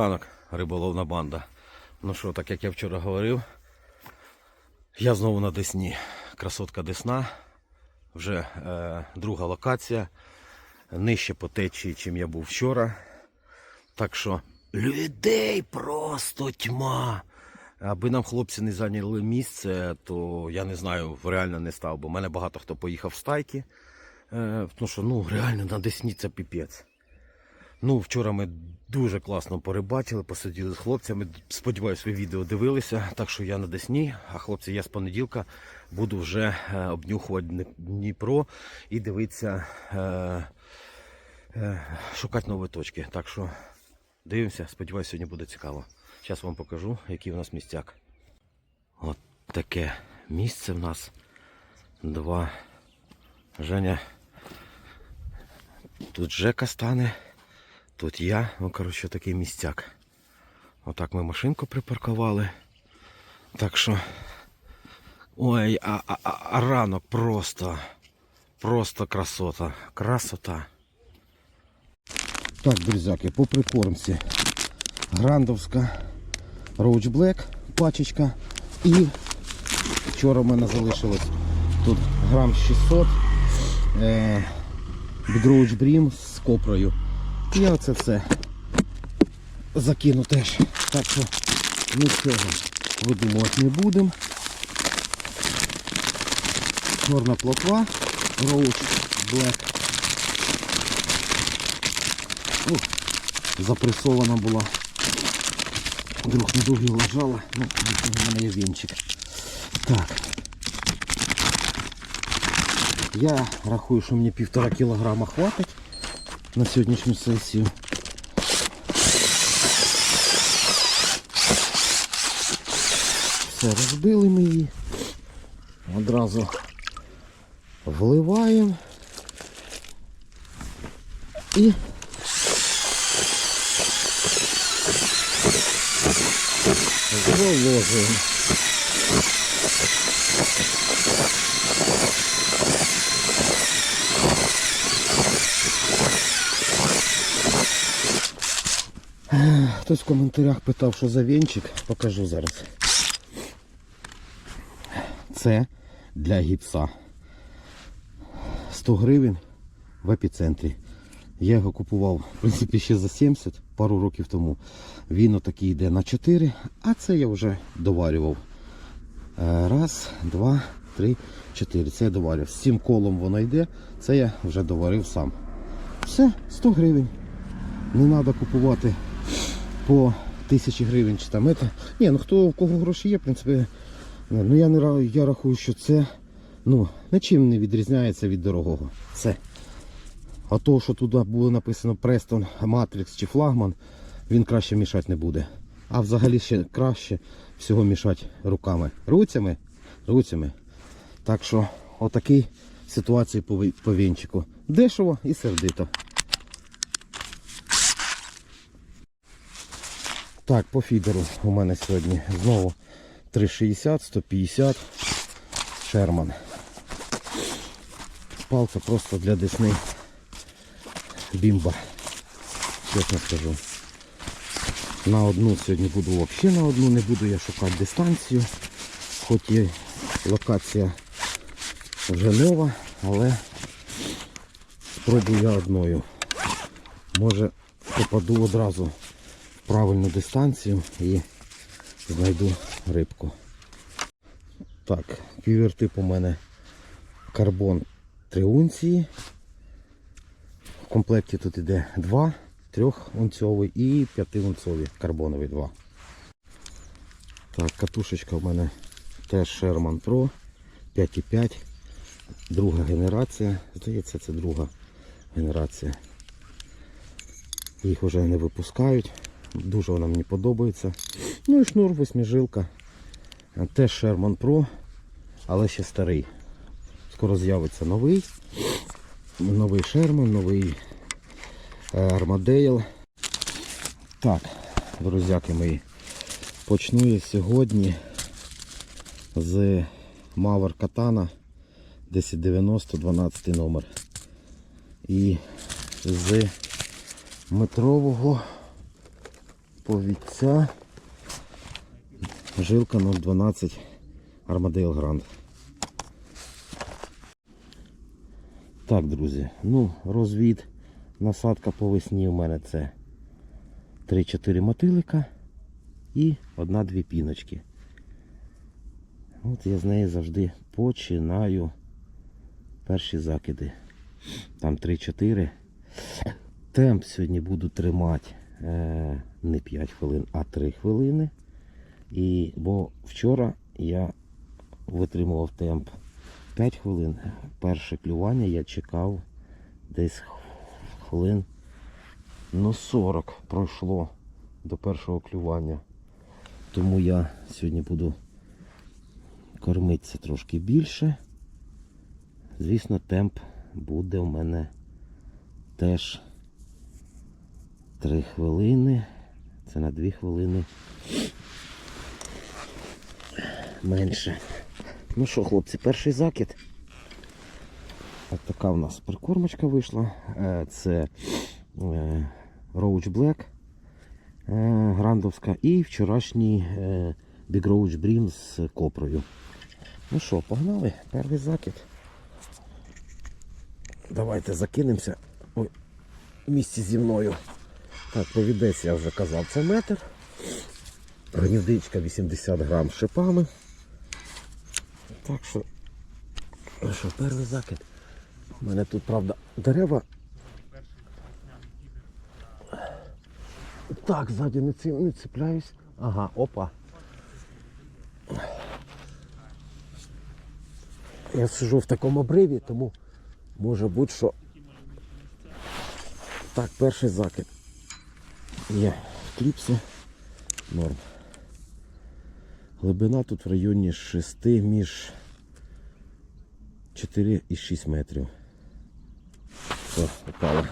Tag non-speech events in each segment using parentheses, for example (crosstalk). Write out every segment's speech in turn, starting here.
Ранок, риболовна банда. Ну що, так як я вчора говорив, я знову на Десні. Красотка Десна. Вже е, друга локація. Нижче по течії, чим я був вчора. Так що людей просто тьма. Аби нам хлопці не зайняли місце, то я не знаю, реально не став, бо в мене багато хто поїхав в стайки. Е, тому що ну реально на Десні це піпець. Ну, вчора ми дуже класно порибачили, посиділи з хлопцями. Сподіваюсь, ви відео дивилися. Так що я на Десні, а хлопці, я з понеділка буду вже е, обнюхувати Дніпро і дивитися, е, е, шукати нові точки. Так що дивимося, сподіваюсь, сьогодні буде цікаво. Зараз вам покажу, який у нас містяк. От таке місце в нас. Два. Женя. Тут Жека стане. Тут я, ну коротше, такий містяк. Отак ми машинку припаркували. Так що. Ой, а, а, а, ранок просто. Просто красота. Красота. Так, друзяки, по прикормці. Грандовська Роуч Блек, пачечка. І вчора в мене залишилось тут грам 600. Е, Брім з копрою. Я оце все закину теж. Так що нічого видумувати не будемо. Чорна плотва, роуч, блек. Запресована була. Друг дугі лежала. Ну, у мене є вінчик. Так. Я рахую, що мені півтора кілограма хватить на сьогоднішню сесію. Все, розбили ми її. Одразу вливаємо і зволожуємо. Хтось в коментарях питав, що за вінчик, покажу зараз. Це для гіпса. 100 гривень в епіцентрі. Я його купував, в принципі, ще за 70 пару років тому. Він отакий йде на 4, а це я вже доварював. Е, Раз, два, три, чотири. Це я доварював. З цим колом воно йде, це я вже доварив сам. Все, 100 гривень. Не треба купувати по тисячі гривень чи там это. Ні, ну хто у кого гроші є, в принципі, ну я не я рахую, що це ну, нічим не відрізняється від дорогого. Все. А то, що туди було написано Preston, Matrix чи флагман, він краще мішати не буде. А взагалі ще краще всього мішати руками. Руцями, руцями. Так що отакий ситуація по, по вінчику. Дешево і сердито. Так, по фідеру у мене сьогодні знову 360, 150 Шерман. Палка просто для десни бімба. Чесно скажу. На одну сьогодні буду взагалі на одну, не буду я шукати дистанцію. Хоч і локація вже нова, але спробую я одною. Може попаду одразу правильну дистанцію і знайду рибку. Так, ківертип у мене карбон 3 унції. В комплекті тут іде 2, 3 унцьовий і 5 унцовий карбоновий 2. Так, катушечка в мене теж Sherman Pro 5,5. Друга генерація. Здається, це друга генерація. Їх вже не випускають. Дуже вона мені подобається. Ну і шнур восьмижилка. Теж Sherman Pro, але ще старий. Скоро з'явиться новий. Новий Sherman, новий е, Armadale. Так, друзяки мої. Почну я сьогодні з Mauer Katana 1090 12 номер. І з метрового повідця. Жилка 012 Armadale Grand. Так, друзі, ну, розвід, насадка по весні у мене це 3-4 мотилика і одна-дві піночки. От я з неї завжди починаю перші закиди. Там 3-4. Темп сьогодні буду тримати не 5 хвилин, а 3 хвилини. І, бо вчора я витримував темп 5 хвилин. Перше клювання я чекав десь хвилин ну 40 пройшло до першого клювання. Тому я сьогодні буду кормитися трошки більше. Звісно, темп буде у мене теж 3 хвилини. Це на 2 хвилини менше. Ну що, хлопці, перший закид. От така в нас прикормочка вийшла. Е, Це е, Roach Black е, грандовська і вчорашній Big Roach Bream з копрою. Ну що, погнали? Перший закид. Давайте закинемося. В місці зі мною. Так, повідець, я вже казав, це метр. Гніздичка 80 грам шипами. Так що, ну що, перший закид. У мене тут, правда, дерева. Так, ззаді не, ці, не цепляюсь. Ага, опа. Я сижу в такому обриві, тому може бути, що. Так, перший закид. Є кліпси. Норм. Глибина тут в районі 6 між 4 і 6 метрів. Все, попало.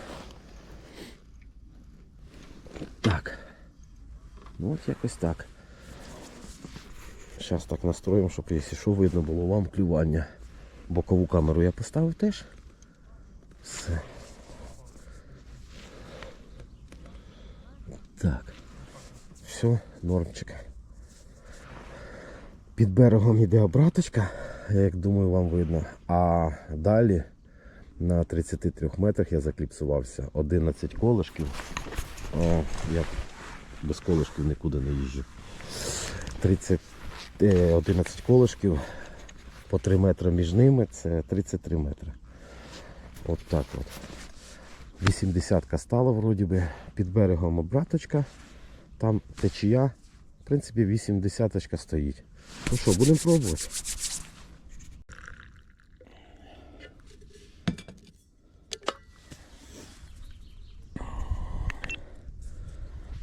Так. Ну от якось так. Зараз так настроїмо, щоб якщо що видно було вам клювання. Бокову камеру я поставив теж. Все. Так. Все, нормчик. Під берегом йде обраточка, як думаю, вам видно. А далі на 33 метрах я закліпсувався. 11 колишків. О, я без колишків нікуди не їжджу. 30, е, 11 колишків по 3 метри між ними це 33 метри. От так от. 80-ка стала вроді би. Під берегом обраточка. Там течія. В принципі, 80-ка стоїть. Ну що, будемо пробувати.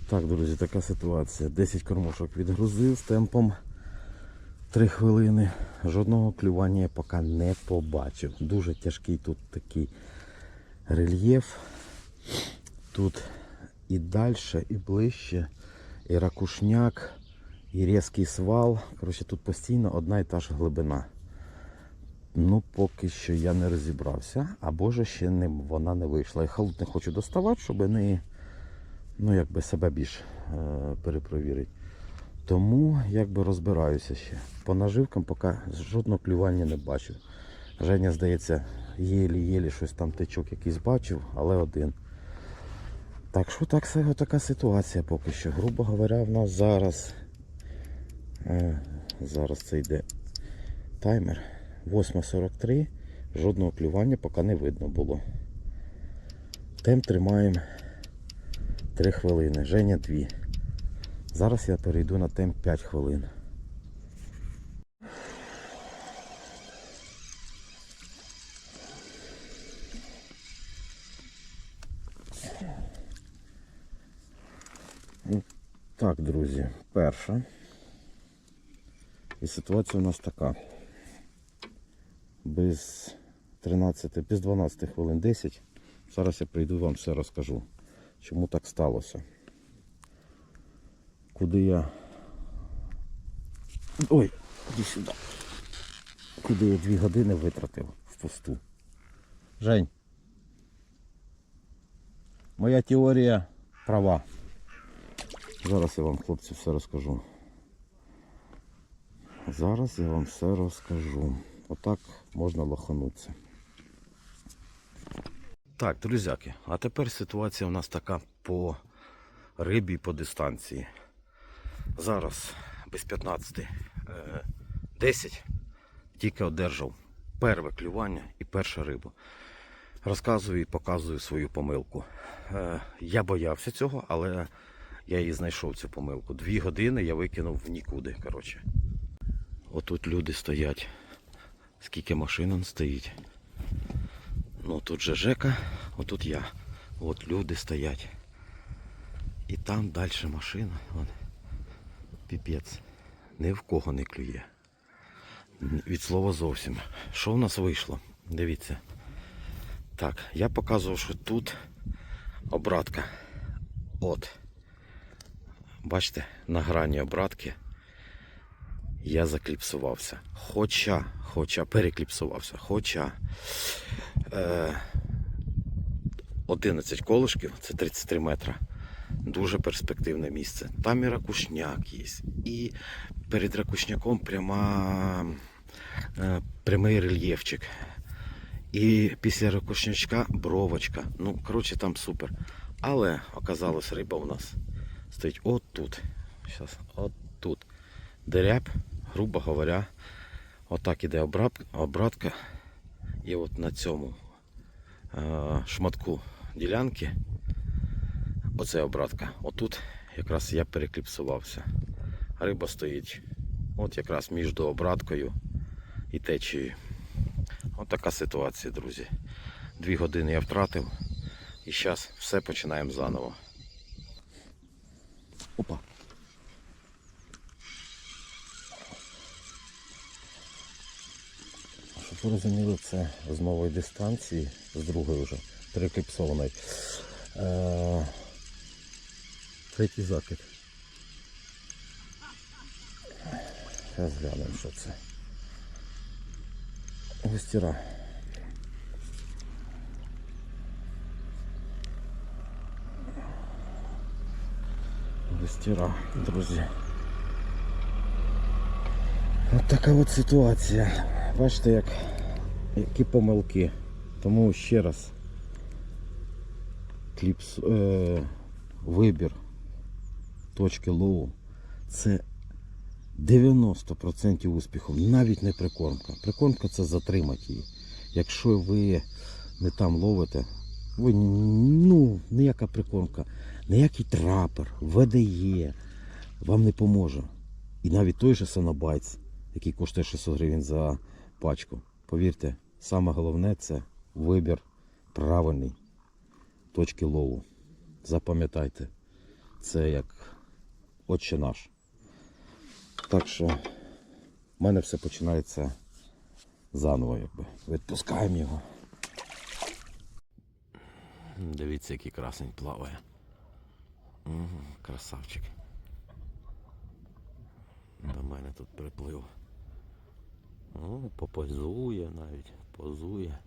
Так, друзі, така ситуація. 10 кормушок відгрузив з темпом 3 хвилини. Жодного клювання я поки не побачив. Дуже тяжкий тут такий рельєф. Тут і далі, і ближче, і ракушняк, і різкий свал. Коротше, тут постійно одна і та ж глибина. Ну, поки що я не розібрався, або ж ще не, вона не вийшла. Я халут не хочу доставати, щоб не ну, якби себе більш е, перепровірити. Тому якби розбираюся ще. По наживкам поки жодного клювання не бачив. Женя, здається, єлі-єлі щось там течок якийсь бачив, але один. Так що так, така ситуація поки що. Грубо говоря, в нас зараз. Е, зараз це йде таймер. 8.43. Жодного клювання поки не видно було. Темп тримаємо 3 хвилини. Женя 2. Зараз я перейду на темп 5 хвилин. Так, друзі, перша. І ситуація у нас така. Без 13, без 12 хвилин 10. Зараз я прийду вам все розкажу, чому так сталося. Куди я. Ой, іди сюди. Куди я 2 години витратив в пусту. Жень. Моя теорія права. Зараз я вам, хлопці, все розкажу. Зараз я вам все розкажу. Отак можна лоханутися. Так, друзяки, а тепер ситуація у нас така по рибі по дистанції. Зараз без 15 е, 10 тільки одержав перше клювання і перша риба. Розказую і показую свою помилку. Е, я боявся цього, але я її знайшов цю помилку. Дві години я викинув в нікуди. Коротше. Отут люди стоять. Скільки машин он стоїть. Ну тут же Жека, отут я. От люди стоять. І там далі машина. Вон. Піпець. Ні в кого не клює. Від слова зовсім. Що в нас вийшло? Дивіться. Так, я показував, що тут обратка. От. Бачите, на грані обратки я закліпсувався. Хоча, хоча, перекліпсувався. Хоча е, 11 колишків, це 33 метра. Дуже перспективне місце. Там і ракушняк є. І перед ракушняком пряма, е, прямий рельєфчик. І після ракушнячка бровочка. Ну, коротше, там супер. Але оказалось, риба у нас стоїть от тут. Зараз, от тут. Грубо говоря, отак іде обратка. І от на цьому е, шматку ділянки, оце обратка. Отут якраз я перекліпсувався. Риба стоїть от якраз між обраткою і течією. От така ситуація, друзі. Дві години я втратив. І зараз все починаємо заново. Опа. Щоб ви розуміли, це з нової дистанції, з другої вже, перекліпсованої. Е, Третій закид. Зараз глянемо, що це. Гостіра. Гостіра, друзі. От така от ситуація. Бачите, як, які помилки. Тому ще раз кліпс, е, вибір точки лоу це 90% успіху, навіть не прикормка. Прикормка це затримати її. Якщо ви не там ловите, ну, ніяка прикормка, ніякий трапер, ВДЄ вам не поможе. І навіть той же Санабайц, який коштує 600 гривень за пачку. Повірте, саме головне це вибір правильний точки лову. Запам'ятайте, це як отче наш. Так що в мене все починається заново, якби. Відпускаємо його. Дивіться, який красень плаває. Угу, красавчик. До мене тут приплив. О, попозує навіть, позує.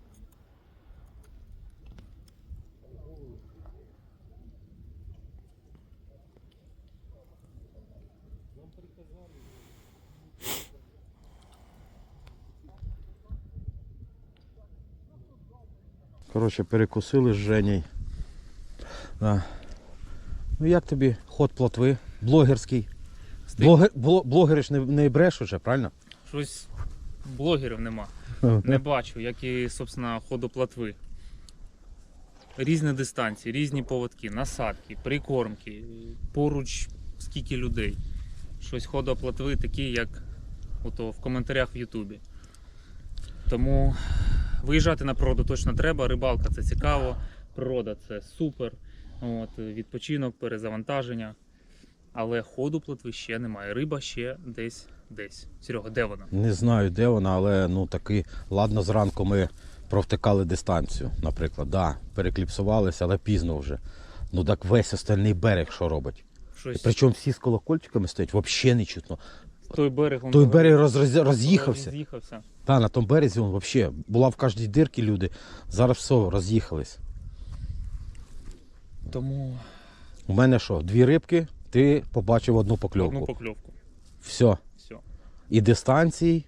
Коротше, перекусили з Женей. Да. Ну як тобі ход плотви? Блогерський. Блогер, бло- блогери ж не, не брешуть вже, правильно? Щось блогерів нема. Не бачу, як і, собственно, ходу платви. Різні дистанції, різні поводки, насадки, прикормки, поруч скільки людей. Щось ходу платви такі, як ото в коментарях в Ютубі. Тому виїжджати на природу точно треба. Рибалка це цікаво, природа це супер. От, відпочинок, перезавантаження. Але ходу платви ще немає. Риба ще десь десь. Серега, де вона? Не знаю, де вона, але ну таки, ладно, зранку ми провтикали дистанцію, наприклад. Да, перекліпсувалися, але пізно вже. Ну так весь остальний берег що робить. Щось причому всі з колокольчиками стоять, взагалі не чутно. Той берег он Той берег роз, роз'їхався. роз'їхався. Та, на тому березі він взагалі була в кожній дирці люди. Зараз все, роз'їхались. Тому У мене що, дві рибки, Ти побачив одну покльовку. Одну покльовку. Все. Все. І дистанції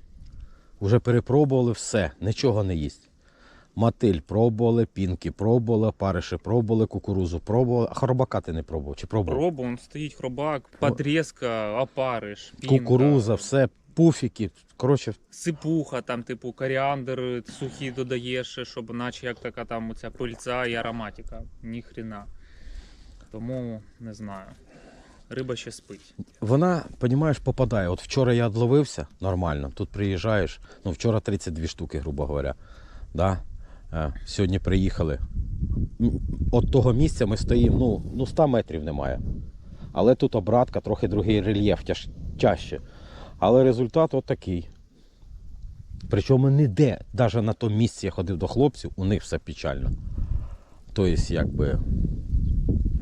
вже перепробували все, нічого не їсть. Мотиль пробували, пінки пробували, париші пробували, кукурузу пробували. А хробака ти не пробував? Чи пробував? Пробу, он стоїть хробак, подрізка, опариш, пінка, Кукуруза, все, пуфіки. Коротше, сипуха, там, типу, коріандр сухий додаєш, щоб наче як така там оця пильця і ароматика. Ні хрена. Тому не знаю. Риба ще спить. вона, розумієш, попадає. От вчора я відловився нормально. Тут приїжджаєш. Ну, вчора 32 штуки, грубо говоря. Да? Е, сьогодні приїхали. От того місця ми стоїмо, ну, ну 100 метрів немає. Але тут обратка, трохи другий рельєф тяж, тяжче. Але результат от такий. Причому ніде, навіть на тому місці я ходив до хлопців, у них все печально. Тобто, якби.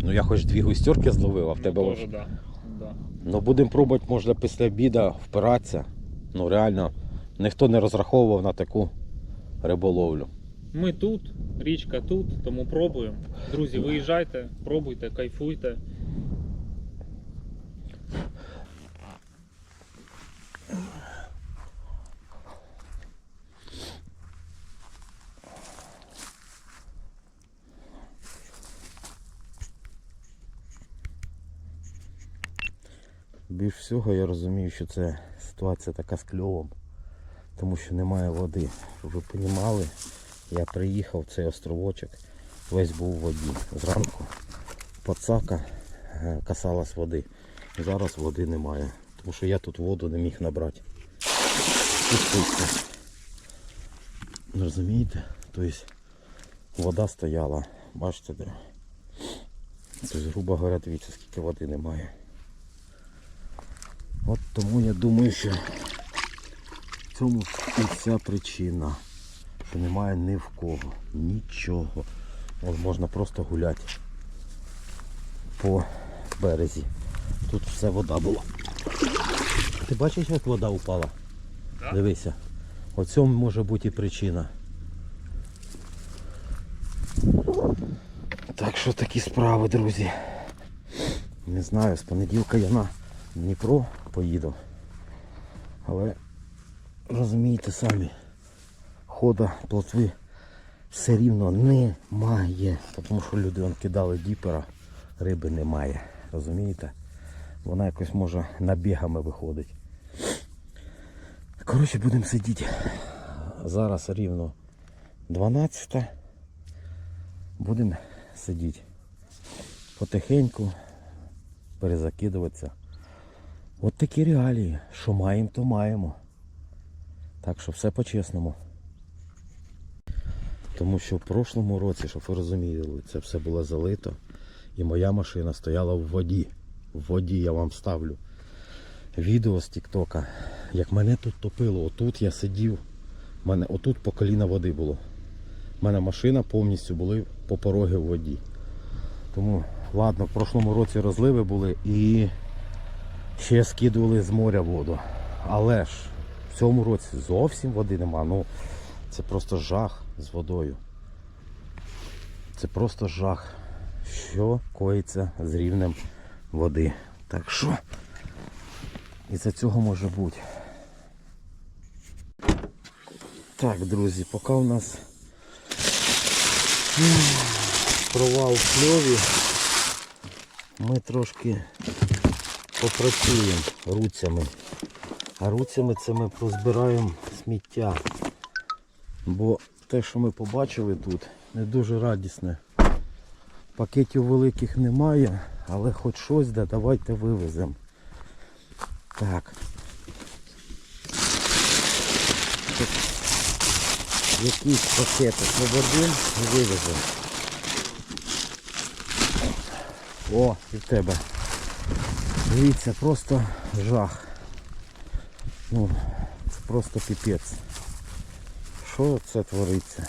Ну я хоч дві густерки зловив, а в тебе. Тоже, да. Да. Ну будемо пробувати, може після обіду впиратися. Ну реально, ніхто не розраховував на таку риболовлю. Ми тут, річка тут, тому пробуємо. Друзі, виїжджайте, пробуйте, кайфуйте. Більш всього я розумію, що це ситуація така з кльовом, тому що немає води. Щоб ви розуміли, я приїхав в цей островочок, весь був у воді. Зранку пацака е, касалась води. Зараз води немає, тому що я тут воду не міг набрати. Пуститься. Розумієте? Тобто вода стояла, бачите де? Тобто, грубо говоря, дивіться, скільки води немає. От тому я думаю, що в цьому і вся причина. Що немає ні в кого, нічого. От можна просто гуляти по березі. Тут все вода була. Ти бачиш, як вода упала? Да. Дивися. У цьому може бути і причина. Так що такі справи, друзі. Не знаю, з понеділка я на Дніпро поїду. Але розумієте самі, хода плотви все рівно немає. Тому що люди вон кидали діпера, риби немає. Розумієте? Вона якось може набігами виходить. Коротше, будемо сидіти. Зараз рівно 12. Будемо сидіти. Потихеньку перезакидуватися. От такі реалії. Що маємо, то маємо. Так що все по-чесному. Тому що в прошлому році, щоб ви розуміли, це все було залито. І моя машина стояла в воді. В воді я вам ставлю. Відео з Тіктока. Як мене тут топило, отут я сидів. Мене отут по коліна води було. У мене машина повністю були по пороги в воді. Тому, ладно, в прошлому році розливи були і ще скидували з моря воду. Але ж в цьому році зовсім води нема. Ну, це просто жах з водою. Це просто жах, що коїться з рівнем води. Так що і за цього може бути. Так, друзі, поки у нас провал в кльові, ми трошки попрацюємо руцями. А руцями це ми позбираємо сміття. Бо те, що ми побачили тут, не дуже радісне. Пакетів великих немає, але хоч щось, да, давайте вивеземо. Так. Якісь пакети свободин і вивеземо. О, і в тебе. Дивіться, просто жах. Ну, просто піпець. Що це твориться?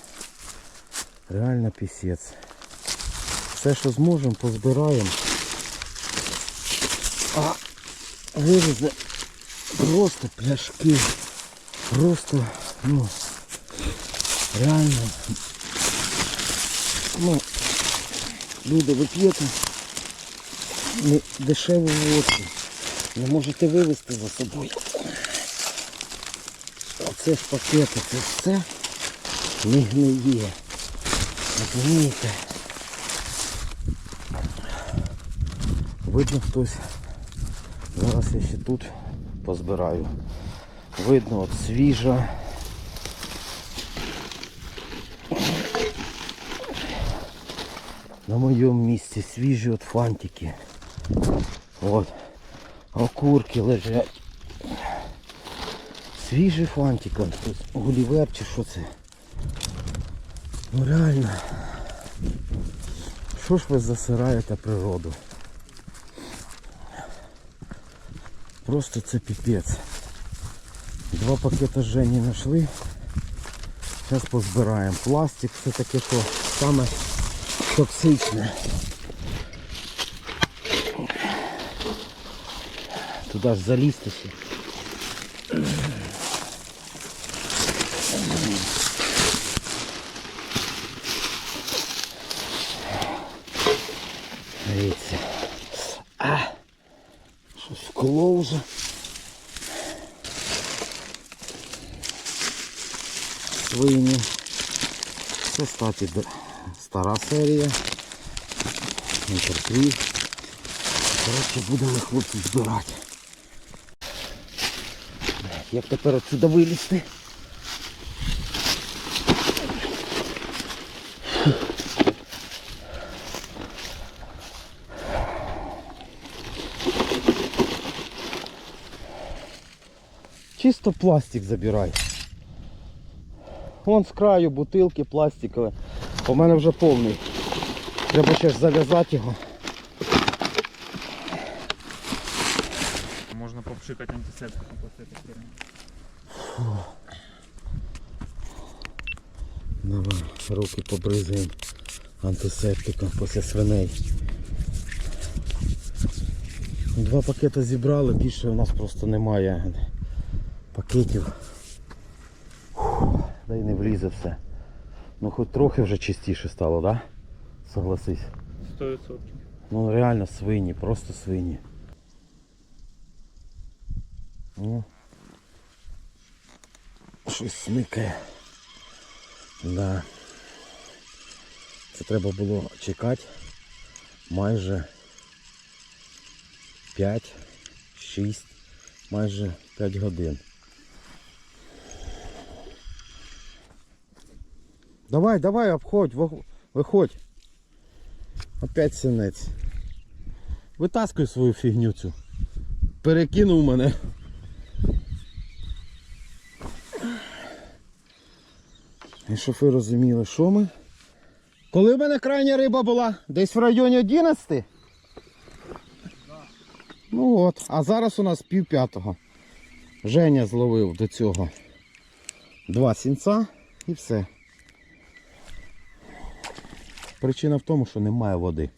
Реально пісець. Все, що зможемо, позбираємо. А вивезе просто пляшки. Просто, ну, реально. Ну, люди, ви п'єте? не дешеву водку. Не можете вивезти за собою. Оце ж пакети, це все не гниє. Розумієте? Видно хтось. Зараз я ще тут позбираю. Видно, от свіжа. На моєму місці свіжі от фантики. От. Окурки лежать. Свіжий фантик. гулівер чи що це? Ну реально. Що ж ви засираєте природу? Просто це піпець. Два пакета Жені знайшли. Зараз позбираємо. Пластик все таке, що саме токсичне. Туди ж залізти ще. Дивіться. А! Щось вколо вже. Свині. Це, кстати, стара серія. Коротше, будемо хлопці збирати. Як тепер отсюди вилізти? Чисто пластик забирай. Вон з краю бутилки пластикові. У мене вже повний. Треба ще ж зав'язати його. Можна попшикати антисептиком после этой. Давай, руки побризаємо антисептиком після свиней. Два пакети зібрали, більше у нас просто немає пакетів. Да й не влізе все. Ну хоч трохи вже чистіше стало, так? Да? Согласись. 100%. Ну реально свині, просто свині. Ну. Щось смикає. Да. Це треба було чекати майже 5, 6, майже 5 годин. Давай, давай, обходь, виходь. Опять синець. Витаскуй свою фігню цю. Перекинув мене. І щоб ви розуміли, що ми. Коли в мене крайня риба була? Десь в районі 11? Ну от, а зараз у нас пів п'ятого. Женя зловив до цього два сінця і все. Причина в тому, що немає води.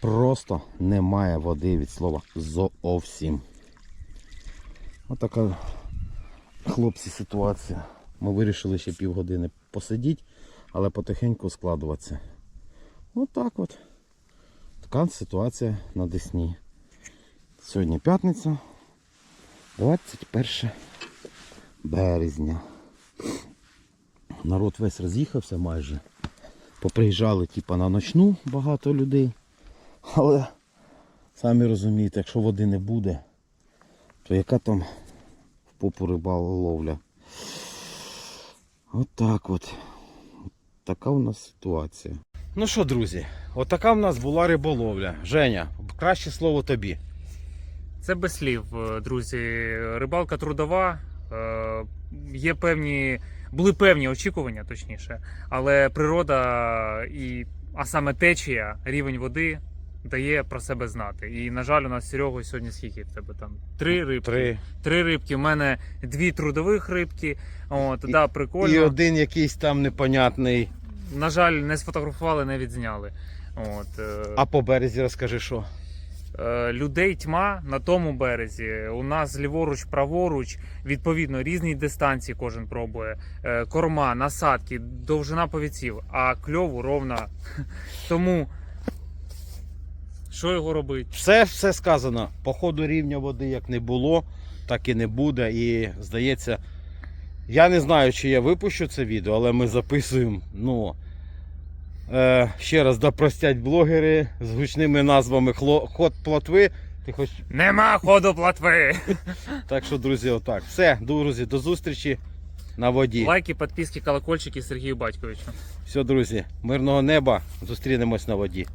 Просто немає води від слова зовсім. Отака, хлопці, ситуація. Ми вирішили ще півгодини посидіти, але потихеньку складуватися. Отак от. Така ситуація на Десні. Сьогодні п'ятниця, 21 березня. Народ весь роз'їхався майже. Поприїжджали типа, на ночну багато людей. Але самі розумієте, якщо води не буде, то яка там в попу рибаловля. От так от. Така у нас ситуація. Ну що, друзі, отака в нас була риболовля. Женя, краще слово тобі. Це без слів, е, друзі. Рибалка трудова. е, Є певні, були певні очікування, точніше, але природа і, а саме течія, рівень води дає про себе знати. І, на жаль, у нас з Серегою сьогодні скільки в тебе там? Три рибки. Три. Три рибки. У мене дві трудових рибки. От, І- да, прикольно. І один якийсь там непонятний. На жаль, не сфотографували, не відзняли. От, е, А по березі розкажи що. Е, людей тьма на тому березі. У нас ліворуч, праворуч, відповідно, різні дистанції кожен пробує. Е, Корма, насадки, довжина повіців, а кльову ровна. (laughs) Тому Що його робити? Все, все сказано. По ходу рівня води як не було, так і не буде. І здається, я не знаю, чи я випущу це відео, але ми записуємо. Ну, е, ще раз допростять блогери з гучними назвами Ход плотви. Ти хоч... Нема ходу платви! Так що, друзі, отак. Все, друзі, до зустрічі на воді. Лайки, підписки, колокольчики Сергію Батьковичу. Все, друзі, мирного неба. Зустрінемось на воді.